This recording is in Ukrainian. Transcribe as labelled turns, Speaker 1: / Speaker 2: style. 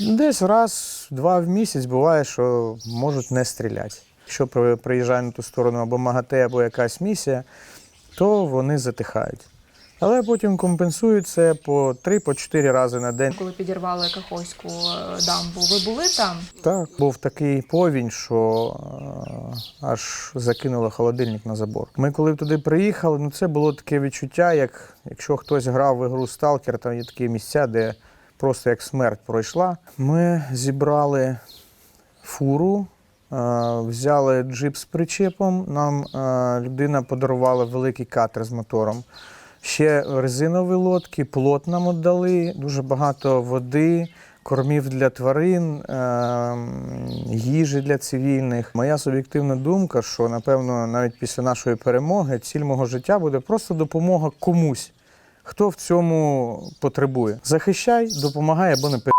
Speaker 1: Десь раз, два в місяць буває, що можуть не стріляти. Якщо приїжджає на ту сторону або МАГАТЕ, або якась місія, то вони затихають. Але потім компенсують це по 3-4 рази на день.
Speaker 2: Коли підірвали Каховську е, дамбу, ви були там?
Speaker 1: Так, був такий повінь, що е, аж закинуло холодильник на забор. Ми коли туди приїхали, ну це було таке відчуття, як якщо хтось грав в ігру Сталкер, там є такі місця, де просто як смерть пройшла. Ми зібрали фуру, е, взяли джип з причепом. Нам е, людина подарувала великий катер з мотором. Ще резинові лодки, плот нам віддали, дуже багато води, кормів для тварин, е, їжі для цивільних. Моя суб'єктивна думка, що напевно навіть після нашої перемоги ціль мого життя буде просто допомога комусь, хто в цьому потребує. Захищай, допомагай або не пи.